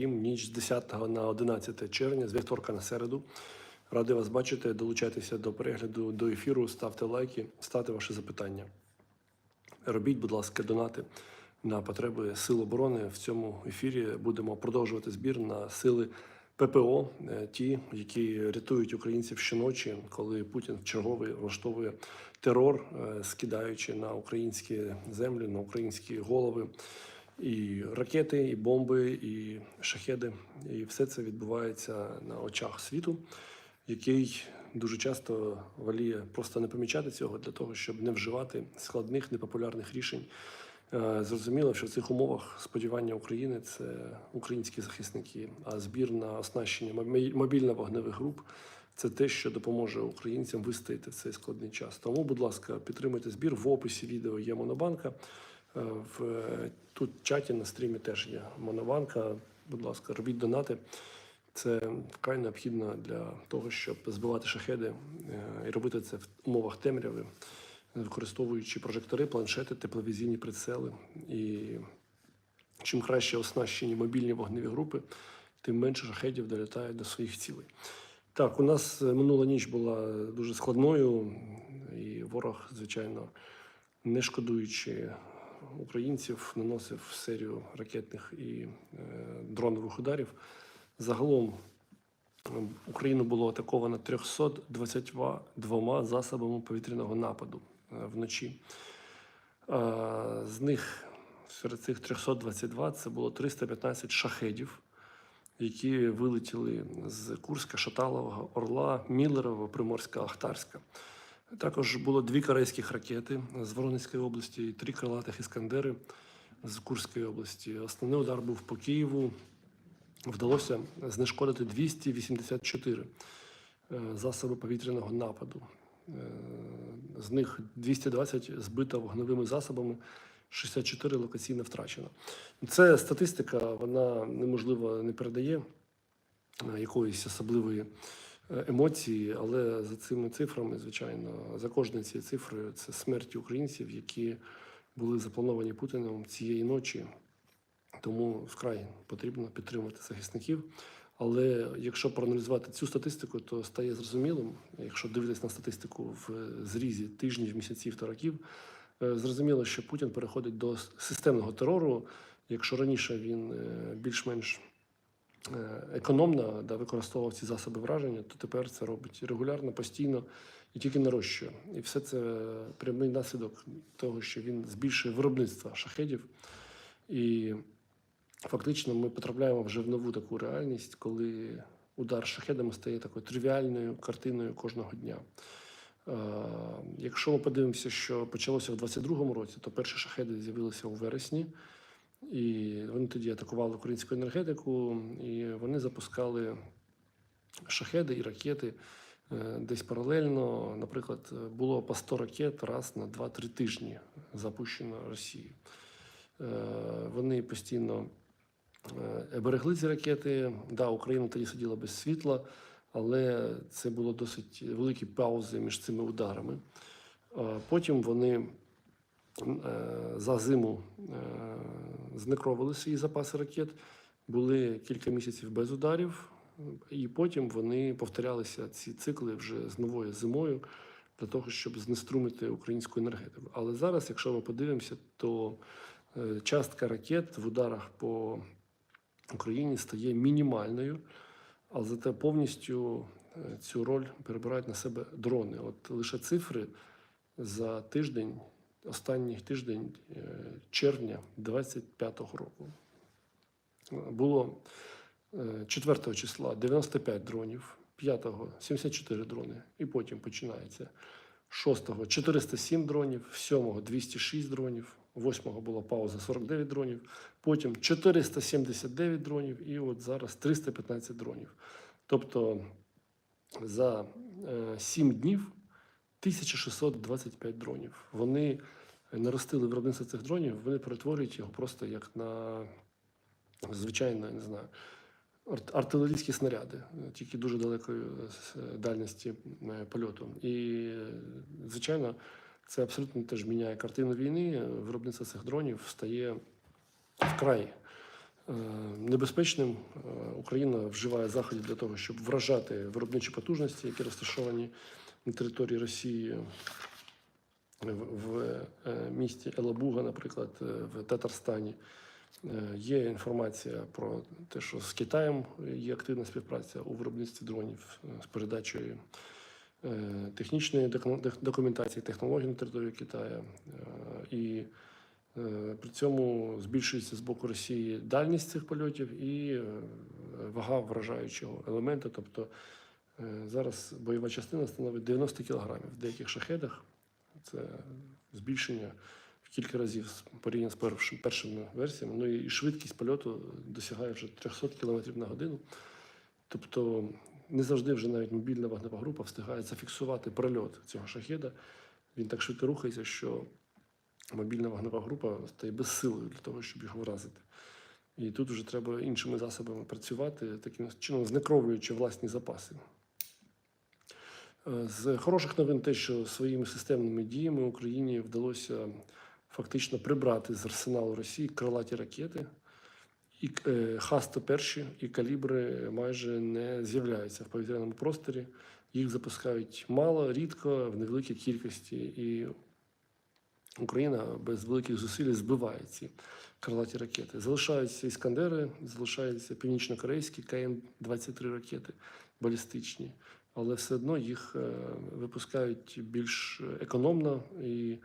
Їм ніч з 10 на 11 червня, з вівторка на середу. Радий вас бачити. Долучайтеся до перегляду до ефіру, ставте лайки, ставте ваші запитання. Робіть, будь ласка, донати на потреби сил оборони. В цьому ефірі будемо продовжувати збір на сили ППО, е, ті, які рятують українців щоночі, коли Путін черговий влаштовує терор, е, скидаючи на українські землі, на українські голови і ракети, і бомби, і шахеди. І все це відбувається на очах світу, який дуже часто воліє просто не помічати цього для того, щоб не вживати складних непопулярних рішень. Е, Зрозуміло, що в цих умовах сподівання України це українські захисники, а збір на оснащення мобі- мобільно-вогневих груп це те, що допоможе українцям вистояти в цей складний час. Тому, будь ласка, підтримуйте збір. В описі відео є Монобанка. Е, В е, тут чаті на стрімі теж є Монобанка. Будь ласка, робіть донати. Це вкрай необхідно для того, щоб збивати шахеди е, і робити це в умовах темряви, використовуючи прожектори, планшети, тепловізійні прицели. І чим краще оснащені мобільні вогневі групи, тим менше шахедів долітають до своїх цілей. Так, у нас минула ніч була дуже складною, і ворог, звичайно, не шкодуючи українців, наносив серію ракетних і е, дронових ударів. Загалом е, Україну було атаковано 322 засобами повітряного нападу е, вночі. З них серед цих 322 це було 315 шахедів, які вилетіли з Курська, Шаталового, Орла, Міллерова, Приморська, Ахтарська. Також було дві корейських ракети з Воронезької області три крилатих іскандери з Курської області. Основний удар був по Києву. Вдалося знешкодити 284 е, засоби повітряного нападу. Е, З них 220 збито вогневими засобами, 64 локаційно втрачено. Це статистика, вона неможливо не передає е, якоїсь особливої емоції, але за цими цифрами, звичайно, за кожною цією цифрою це смерті українців, які були заплановані Путіним цієї ночі. Тому вкрай потрібно підтримувати захисників. Але якщо проаналізувати цю статистику, то стає зрозумілим, якщо дивитися на статистику в зрізі тижнів, місяців та років, е, зрозуміло, що Путін переходить до системного терору. Якщо раніше він е, більш-менш е, економно да, використовував ці засоби враження, то тепер це робить регулярно, постійно і тільки нарощує. І все це прямий наслідок того, що він збільшує виробництво шахедів. І фактично ми потрапляємо вже в нову таку реальність, коли удар шахедами стає такою тривіальною картиною кожного дня. Е, Якщо ми подивимося, що почалося в 22-му році, то перші шахеди з'явилися у вересні, і вони тоді атакували українську енергетику, і вони запускали шахеди і ракети е, десь паралельно. Наприклад, було по 100 ракет раз на 2-3 тижні запущено Росією. Е, Вони постійно е, берегли ці ракети. Да, Україна тоді сиділа без світла, але це було досить великі паузи між цими ударами. Е, Потім вони е, за зиму е, знекровили свої запаси ракет, були кілька місяців без ударів, і потім вони повторялися ці цикли вже з новою зимою для того, щоб знеструмити українську енергетику. Але зараз, якщо ми подивимося, то е, частка ракет в ударах по Україні стає мінімальною, але зате повністю е, цю роль перебирають на себе дрони. От лише цифри за тиждень, останній тиждень е, червня 25-го року. Було е, 4 числа 95 дронів, 5-го 74 дрони, і потім починається 6-го 407 дронів, 7-го 206 дронів, 8-го була пауза 49 дронів, потім 479 дронів, і от зараз 315 дронів. Тобто за 7 днів 1625 дронів. Вони наростили виробництво цих дронів, вони перетворюють його просто як на звичайно, не знаю, арт- артилерійські снаряди, е, тільки дуже далекої е, дальності е, польоту. І, е, звичайно, це абсолютно теж міняє картину війни. Виробництво цих дронів стає вкрай е, небезпечним. Е, Україна вживає заходів для того, щоб вражати виробничі потужності, які розташовані на території Росії. В, в е, місті Елабуга, наприклад, е, в Татарстані. Е, Є інформація про те, що з Китаєм є активна співпраця у виробництві дронів е, з передачею е, технічної док- док- документації, технологій на території Китаю. Е, І е, при цьому збільшується з боку Росії дальність цих польотів і е, вага вражаючого елемента. Тобто е, зараз бойова частина становить 90 кілограмів в деяких шахедах. Це збільшення в кілька разів порівняно з першим, першими версіями. Ну і швидкість польоту досягає вже 300 км на годину. Тобто не завжди вже навіть мобільна вогнева група встигає зафіксувати прольот цього шахеда. Він так швидко рухається, що мобільна вогнева група стає безсилою для того, щоб його вразити. І тут вже треба іншими засобами працювати, таким чином знекровлюючи власні запаси. З хороших новин те, що своїми системними діями Україні вдалося фактично прибрати з арсеналу Росії крилаті ракети. І е, Х-101 і калібри майже не з'являються в повітряному просторі. Їх запускають мало, рідко, в невеликій кількості. І Україна без великих зусиль збиває ці крилаті ракети. Залишаються іскандери, залишаються північно-корейські КН-23 ракети балістичні, але все одно їх е, випускають більш економно і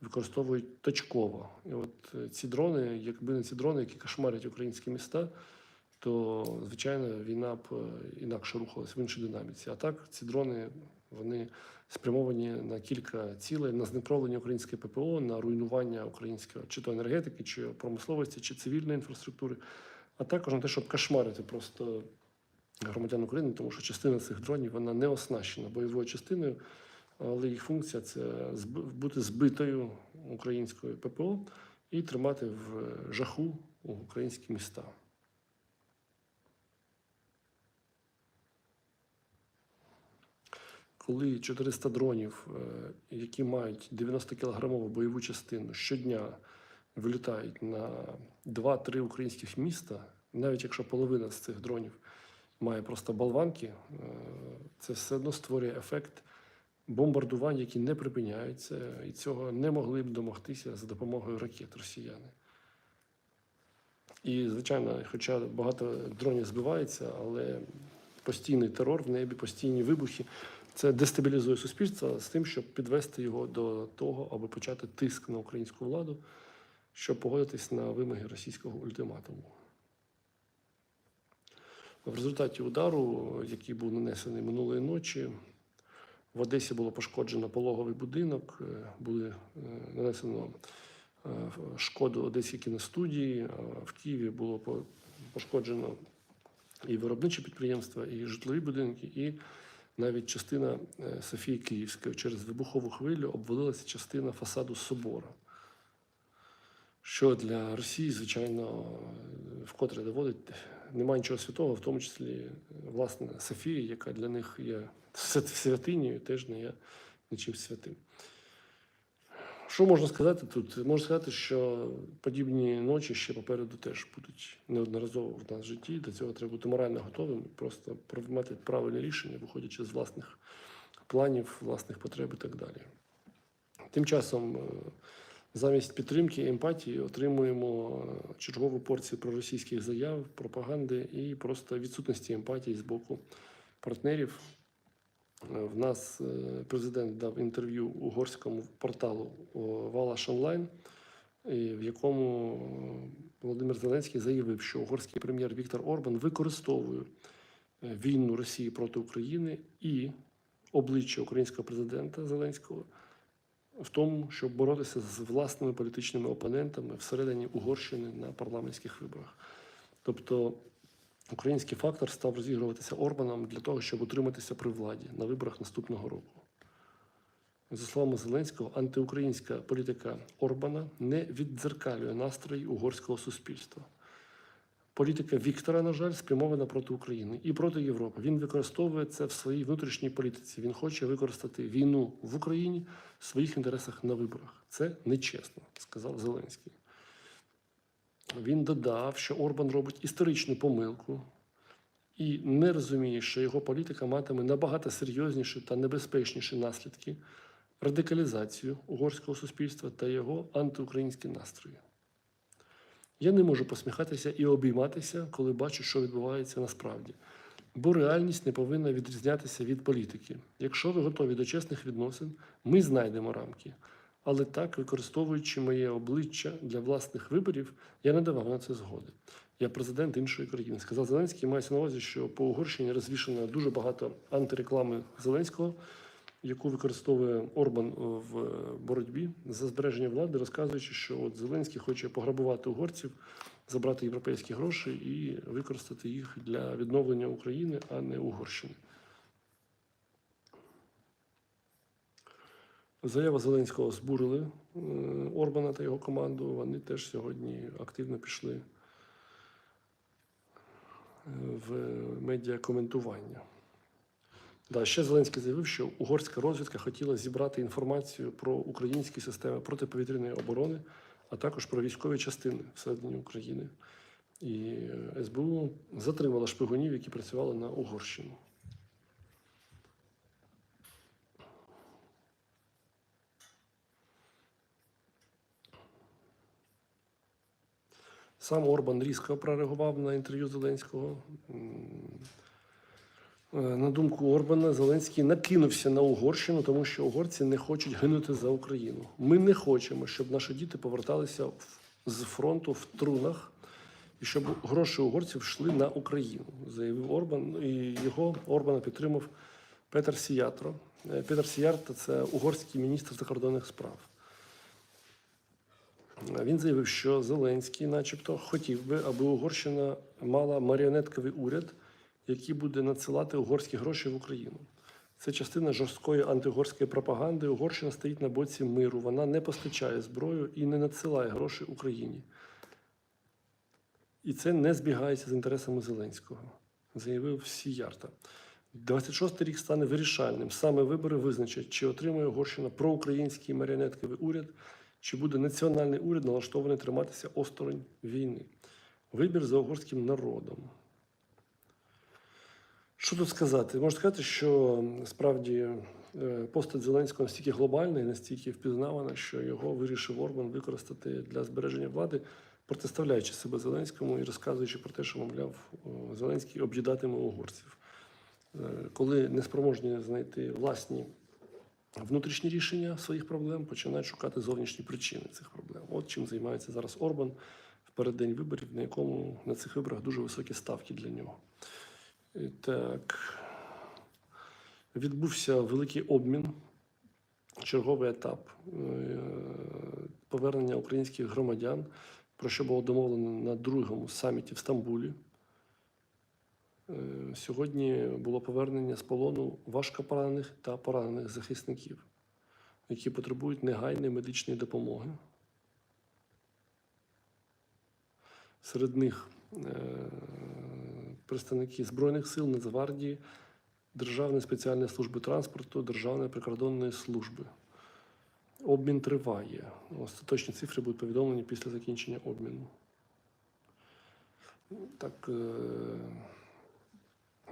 використовують точково. І от е, ці дрони, якби не ці дрони, які кошмарять українські міста, то звичайно війна б е, інакше рухалась в іншій динаміці. А так ці дрони вони спрямовані на кілька цілей на знекровлення української ППО, на руйнування української чи то енергетики, чи промисловості, чи цивільної інфраструктури, а також на те, щоб кошмарити просто громадян України, тому що частина цих дронів вона не оснащена бойовою частиною, але їх функція це бути збитою українською ППО і тримати в жаху українські міста. Коли 400 дронів, е, які мають 90-кілограмову бойову частину, щодня вилітають на 2-3 українських міста, навіть якщо половина з цих дронів має просто болванки, е, це все одно створює ефект бомбардувань, які не припиняються, і цього не могли б домогтися за допомогою ракет росіяни. І, звичайно, хоча багато дронів збивається, але постійний терор в небі, постійні вибухи. Це дестабілізує суспільство з тим, щоб підвести його до того, аби почати тиск на українську владу, щоб погодитись на вимоги російського ультиматуму. В результаті удару, який був нанесений минулої ночі, в Одесі було пошкоджено пологовий будинок, е, були е, нанесено е, шкоду Одеській кіностудії, в Києві було пошкоджено і виробничі підприємства, і житлові будинки, і навіть частина Софії Київської через вибухову хвилю обвалилася частина фасаду собора. Що для Росії, звичайно, вкотре доводить, немає нічого святого, в тому числі е, власне Софія, яка для них є свят- святинею, теж не є нічим святим. Що можна сказати тут? Можна сказати, що подібні ночі ще попереду теж будуть неодноразово в нас в житті. До цього треба бути морально готовим, просто приймати правильне рішення, виходячи з власних планів, власних потреб і так далі. Тим часом, е, замість підтримки емпатії, отримуємо е, чергову порцію проросійських заяв, пропаганди і просто відсутності емпатії з боку партнерів. Е, В нас е, президент дав інтерв'ю угорському порталу Валаш Онлайн, в якому Володимир Зеленський заявив, що угорський прем'єр Віктор Орбан використовує війну Росії проти України і обличчя українського президента Зеленського в тому, щоб боротися з власними політичними опонентами всередині Угорщини на парламентських виборах. Тобто український фактор став розігруватися Орбаном для того, щоб утриматися при владі на виборах наступного року. За словами Зеленського, антиукраїнська політика Орбана не віддзеркалює настрої угорського суспільства. Політика Віктора, на жаль, спрямована проти України і проти Європи. Він використовує це в своїй внутрішній політиці. Він хоче використати війну в Україні в своїх інтересах на виборах. Це нечесно, сказав Зеленський. Він додав, що Орбан робить історичну помилку і не розуміє, що його політика матиме набагато серйозніші та небезпечніші наслідки радикалізацію угорського суспільства та його антиукраїнські настрої. Я не можу посміхатися і обійматися, коли бачу, що відбувається насправді. Бо реальність не повинна відрізнятися від політики. Якщо ви готові до чесних відносин, ми знайдемо рамки. Але так, використовуючи моє обличчя для власних виборів, я не давав на це згоди. Я президент іншої країни. Сказав Зеленський, мається на увазі, що по Угорщині розвішено дуже багато антиреклами Зеленського, яку використовує Орбан в боротьбі за збереження влади, розказуючи, що от Зеленський хоче пограбувати угорців, забрати європейські гроші і використати їх для відновлення України, а не Угорщини. Заява Зеленського збурили е, Орбана та його команду. Вони теж сьогодні активно пішли е, в медіакоментування. Да, ще Зеленський заявив, що угорська розвідка хотіла зібрати інформацію про українські системи протиповітряної оборони, а також про військові частини всередині України. І е, СБУ затримала шпигунів, які працювали на Угорщину. Сам Орбан різко прореагував на інтерв'ю Зеленського. Е, На думку Орбана, Зеленський накинувся на Угорщину, тому що угорці не хочуть гинути за Україну. Ми не хочемо, щоб наші діти поверталися з фронту в трунах і щоб гроші угорців йшли на Україну, заявив Орбан. І його Орбана підтримав Петер Сіятро. Е, Петер Сіярто це угорський міністр закордонних справ. Він заявив, що Зеленський, начебто, хотів би, аби Угорщина мала маріонетковий уряд, який буде надсилати угорські гроші в Україну. Це частина жорсткої антиугорської пропаганди. Угорщина стоїть на боці миру. Вона не постачає зброю і не надсилає гроші Україні. І це не збігається з інтересами Зеленського, заявив Сіярта. 26-й рік стане вирішальним. Саме вибори визначать, чи отримає Угорщина проукраїнський маріонетковий уряд, чи буде національний уряд налаштований триматися осторонь війни. Вибір за угорським народом. Що тут сказати? Можна сказати, що справді е, постать Зеленського настільки глобальна і настільки впізнавана, що його вирішив Орбан використати для збереження влади, протиставляючи себе Зеленському і розказуючи про те, що, мовляв, Зеленський об'їдатиме угорців. Е, Коли неспроможні знайти власні внутрішні рішення своїх проблем, починають шукати зовнішні причини цих проблем. От чим займається зараз Орбан в переддень виборів, на якому на цих виборах дуже високі ставки для нього. Так. Відбувся великий обмін, черговий етап е, повернення українських громадян, про що було домовлено на другому саміті в Стамбулі. Е, Сьогодні було повернення з полону важкопоранених та поранених захисників, які потребують негайної медичної допомоги. Серед них е, представники Збройних сил, Нацгвардії, Державної спеціальної служби транспорту, Державної прикордонної служби. Обмін триває. Остаточні цифри будуть повідомлені після закінчення обміну. Так, е,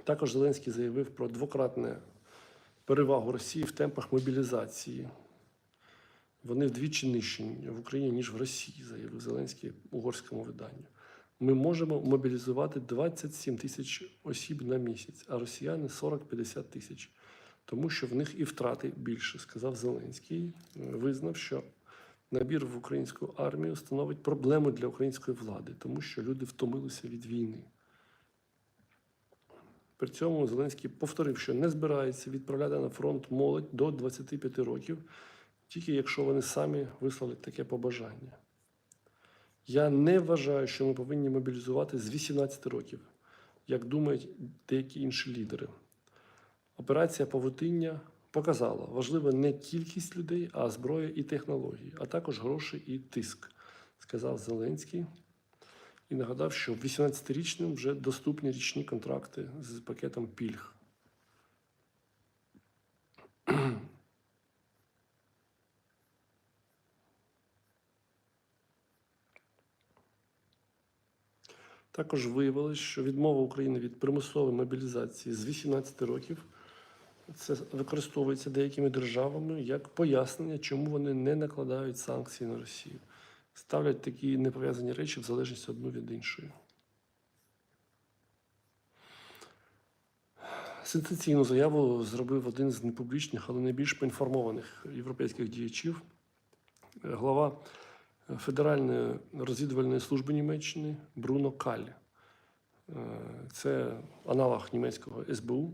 також Зеленський заявив про двократне перевагу Росії в темпах мобілізації. Вони вдвічі нижчі в Україні, ніж в Росії, заявив Зеленський угорському виданню. Ми можемо мобілізувати 27 тисяч осіб на місяць, а росіяни 40-50 тисяч, тому що в них і втрати більше, сказав Зеленський. Визнав, що набір в українську армію становить проблему для української влади, тому що люди втомилися від війни. При цьому Зеленський повторив, що не збирається відправляти на фронт молодь до 25 років, тільки якщо вони самі висловлять таке побажання. Я не вважаю, що ми повинні мобілізувати з 18 років, як думають деякі інші лідери. Операція Павутиння показала, важлива не кількість людей, а зброя і технології, а також гроші і тиск, сказав Зеленський. І нагадав, що 18-річним вже доступні річні контракти з пакетом пільг. Також виявилось, що відмова України від примусової мобілізації з 18 років це використовується деякими державами як пояснення, чому вони не накладають санкції на Росію. Ставлять такі непов'язані речі в залежності одну від іншої. Сенсаційну заяву зробив один з непублічних, але найбільш поінформованих європейських діячів, глава Федеральної розвідувальної служби Німеччини Бруно Каль. Е, Це аналог німецького СБУ.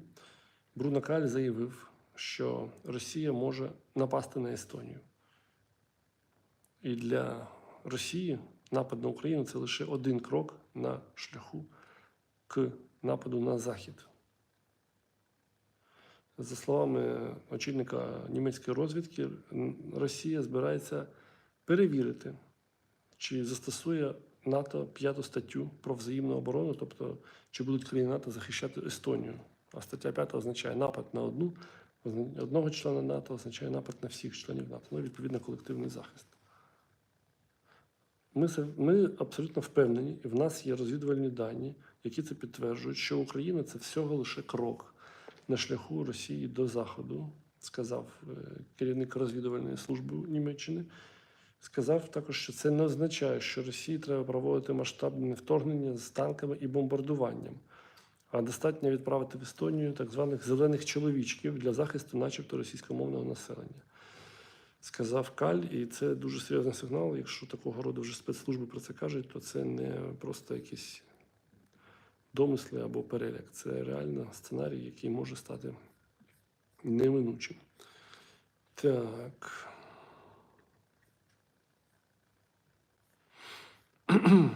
Бруно Каль заявив, що Росія може напасти на Естонію. І для Росії напад на Україну це лише один крок на шляху к нападу на Захід. За словами очільника німецької розвідки, Росія збирається перевірити, чи застосує НАТО п'яту статтю про взаємну оборону, тобто чи будуть країни НАТО захищати Естонію. А стаття 5 означає напад на одну, одного члена НАТО означає напад на всіх членів НАТО. Ну, і, відповідно, колективний захист. Ми, ми абсолютно впевнені, і в нас є розвідувальні дані, які це підтверджують, що Україна це всього лише крок на шляху Росії до Заходу, сказав е, керівник розвідувальної служби Німеччини. Сказав також, що це не означає, що Росії треба проводити масштабне вторгнення з танками і бомбардуванням, а достатньо відправити в Естонію так званих зелених чоловічків для захисту, начебто, російськомовного населення. Сказав Каль, і це дуже серйозний сигнал. Якщо такого роду вже спецслужби про це кажуть, то це не просто якісь домисли або переляк. Це реально сценарій, який може стати неминучим. Так.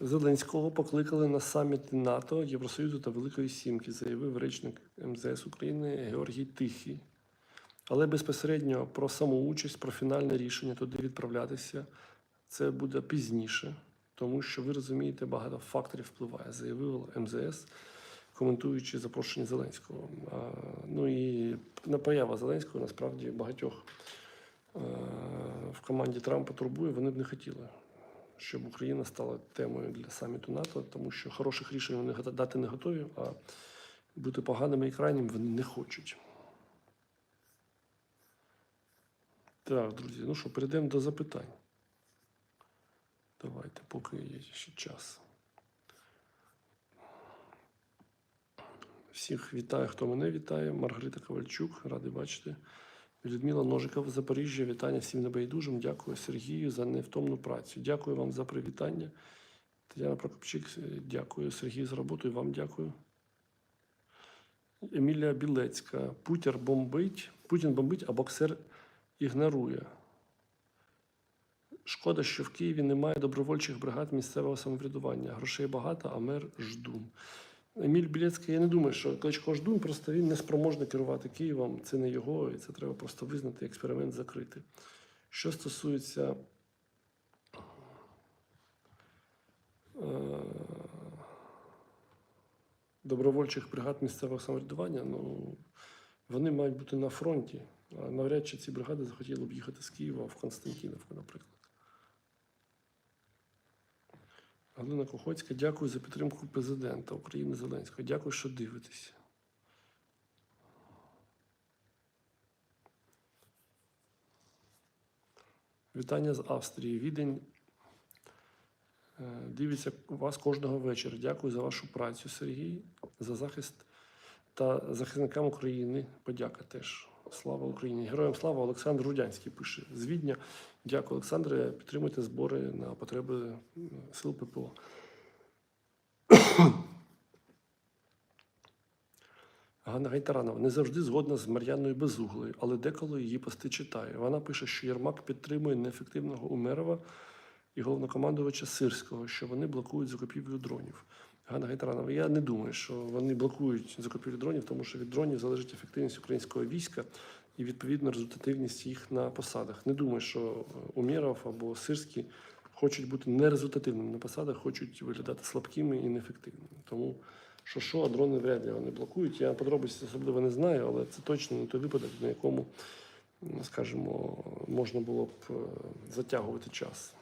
Зеленського покликали на саміт НАТО, Євросоюзу та Великої Сімки, заявив речник МЗС України Георгій Тихий. Але безпосередньо про самоучасть, про фінальне рішення туди відправлятися це буде пізніше, тому що ви розумієте, багато факторів впливає, заявив МЗС, коментуючи запрошення Зеленського. Ну і поява Зеленського насправді багатьох е, в команді Трампа турбує, вони б не хотіли, щоб Україна стала темою для саміту НАТО, тому що хороших рішень вони дати не готові, а бути поганими і крайніми вони не хочуть. Так, друзі, ну що, перейдемо до запитань. Давайте, поки є ще час. Всіх вітаю, хто мене вітає. Маргарита Ковальчук, радий бачити. Людмила Ножикова, Запоріжжя, вітання всім небайдужим. Дякую Сергію за невтомну працю. Дякую вам за привітання. Тетяна Прокопчик, е, дякую. Сергій за роботу і вам дякую. Емілія Білецька. Путір бомбить, Путін бомбить, а боксер ігнорує. Шкода, що в Києві немає добровольчих бригад місцевого самоврядування. Грошей багато, а мер ждун. Еміль Білецький, я не думаю, що Кличко ждун, просто він не спроможний керувати Києвом. Це не його, і це треба просто визнати, експеримент закрити. Що стосується е, добровольчих бригад місцевого самоврядування, ну вони мають бути на фронті. А навряд чи ці бригади захотіли б їхати з Києва в Константинівку, наприклад. Галина Кохоцька, дякую за підтримку президента України Зеленського. Дякую, що дивитесь. Вітання з Австрії. Відень е, дивиться вас кожного вечора. Дякую за вашу працю, Сергій, за захист та захисникам України. Подяка теж. Слава Україні! Героям слава Олександр Рудянський пише з Відня. Дякую, Олександре. Підтримуйте збори на потреби сил ППО. Ганна Гайтаранова не завжди згодна з Мар'яною Безуглою, але деколи її пости читає. Вона пише, що Єрмак підтримує неефективного Умерова і головнокомандувача Сирського, що вони блокують закупівлю дронів. Ганна Гайтаранова, я не думаю, що вони блокують закупівлю дронів, тому що від дронів залежить ефективність українського війська і відповідно результативність їх на посадах. Не думаю, що Умєров або Сирський хочуть бути нерезультативними на посадах, хочуть виглядати слабкими і неефективними. Тому що що, а дрони вряд ли вони блокують. Я подробиці особливо не знаю, але це точно не той випадок, на якому, скажімо, можна було б е, затягувати час.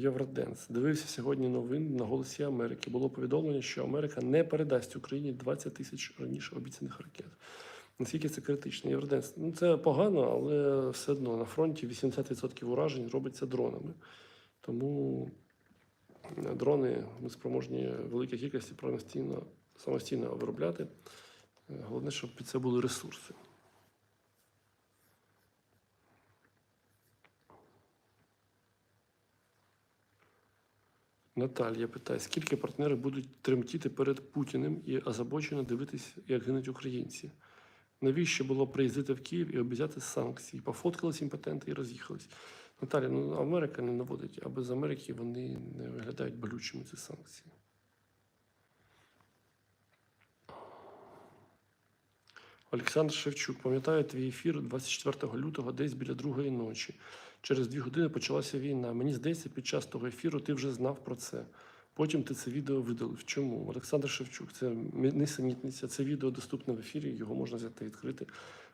Євроденс. Дивився сьогодні новин на голосі Америки. Було повідомлення, що Америка не передасть Україні 20 тисяч раніше обіцяних ракет. Наскільки це критично? Євроденс. Ну це погано, але все одно на фронті 80% уражень робиться дронами. Тому е, дрони ми спроможні великій кількості самостійно, самостійно виробляти. Е, Головне, щоб під це були ресурси. Наталія питає, скільки партнери будуть тремтіти перед Путіним і озабочено дивитись, як гинуть українці? Навіщо було приїздити в Київ і обіцяти санкції? Пофоткались імпотенти і роз'їхались. Наталя, ну Америка не наводить, а без Америки вони не виглядають болючими ці санкції. Олександр Шевчук, пам'ятаю твій ефір 24 лютого, десь біля другої ночі. Через дві години почалася війна. Мені здається, під час того ефіру ти вже знав про це. Потім ти це відео видалив. Чому? Олександр Шевчук, це несенітниця, це відео доступне в ефірі, його можна взяти відкрити,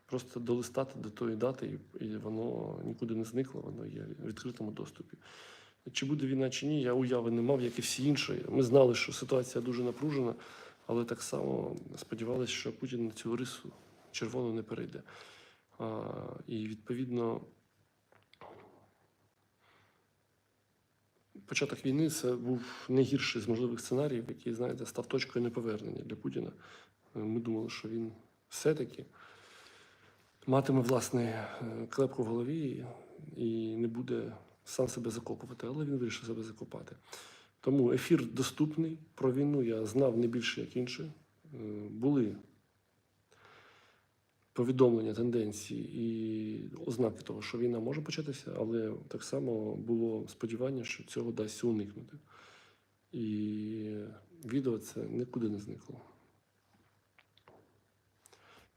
просто долистати до тої дати, і, воно нікуди не зникло, воно є в відкритому доступі. Чи буде війна, чи ні, я уяви не мав, як і всі інші. Ми знали, що ситуація дуже напружена, але так само сподівалися, що Путін на цю рису червону не перейде. А, і відповідно. Початок війни це був найгірший з можливих сценаріїв, який, знаєте, став точкою неповернення для Путіна. Е, Ми думали, що він все-таки матиме власне е, клепку в голові і не буде сам себе закопувати, але він вирішив себе закопати. Тому ефір доступний. Про війну я знав не більше, як інші. Е, Були повідомлення, тенденції і ознаки того, що війна може початися, але так само було сподівання, що цього вдасться уникнути. І відео це нікуди не зникло.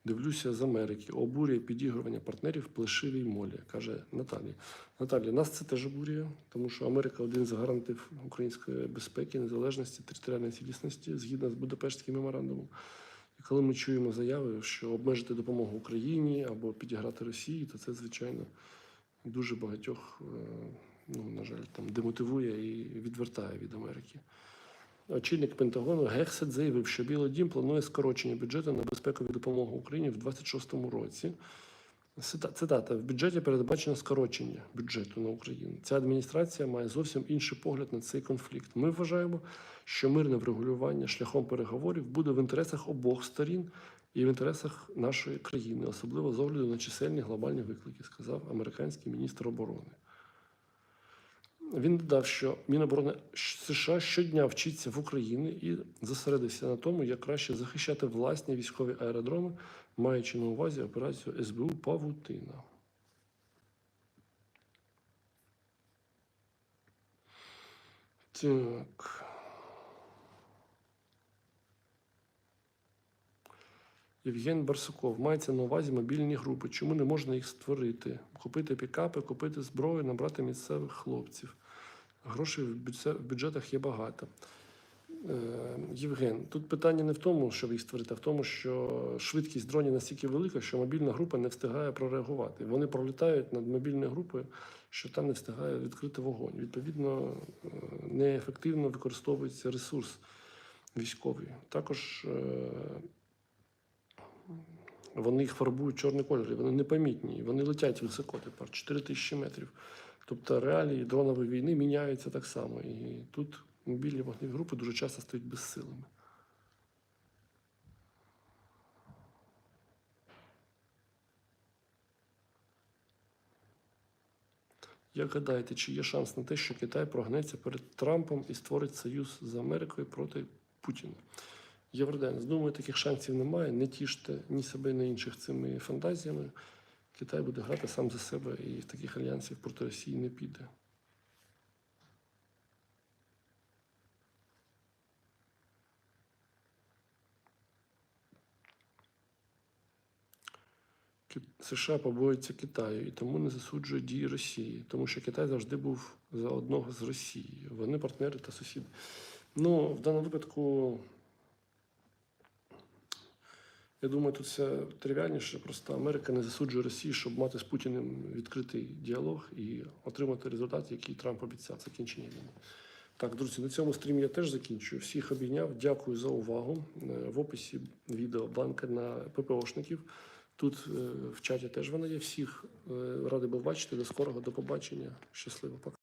Дивлюся з Америки. Обурює підігрування партнерів плешивій молі, каже Наталія. Наталія, нас це теж обурює, тому що Америка один з гарантів української безпеки, незалежності, територіальної цілісності згідно з Будапештським меморандумом. І коли ми чуємо заяви, що обмежити допомогу Україні або підіграти Росії, то це, звичайно, дуже багатьох, е, ну, на жаль, там демотивує і відвертає від Америки. Очільник Пентагону Гексет заявив, що Білий Дім планує скорочення бюджету на безпекову допомогу Україні в 2026 році. Цита- Цитата: в бюджеті передбачено скорочення бюджету на Україну. Ця адміністрація має зовсім інший погляд на цей конфлікт. Ми вважаємо, що мирне врегулювання шляхом переговорів буде в інтересах обох сторін і в інтересах нашої країни, особливо з огляду на чисельні глобальні виклики, сказав американський міністр оборони. Він додав, що Міноборони США щодня вчиться в Україні і зосередився на тому, як краще захищати власні військові аеродроми, маючи на увазі операцію СБУ Павутина. Так. Євген Барсуков мається на увазі мобільні групи. Чому не можна їх створити? Купити пікапи, купити зброю, набрати місцевих хлопців. Грошей в бюджетах є багато. Е, Євген, тут питання не в тому, щоб їх створити, а в тому, що швидкість дронів настільки велика, що мобільна група не встигає прореагувати. Вони пролітають над мобільною групою, що там не встигає відкрити вогонь. Відповідно, е, неефективно використовується ресурс військовий. Також е, вони їх фарбують чорний кольор, вони непомітні, вони летять високо тепер 4 тисячі метрів. Тобто реалії дронової війни міняються так само. І тут мобільні вогневі групи дуже часто стають безсилими. Як гадаєте, чи є шанс на те, що Китай прогнеться перед Трампом і створить союз з Америкою проти Путіна? Євроденс, думаю, таких шансів немає. Не тіште ні себе, ні інших цими фантазіями. Китай буде грати сам за себе і в таких альянсів проти Росії не піде. США побоюється Китаю і тому не засуджує дії Росії, тому що Китай завжди був за одного з Росією. Вони партнери та сусіди. Ну, в даному випадку, я думаю, тут все тривіальніше. Просто Америка не засуджує Росію, щоб мати з Путіним відкритий діалог і отримати результат, який Трамп обіцяв. Закінчення війни. Так, друзі, на цьому стрімі я теж закінчую. Всіх обійняв. Дякую за увагу. Е, В описі відео банка на ППОшників. Тут е, в чаті теж вона є. Всіх е, радий був бачити. До скорого, до побачення. Щасливо, пока.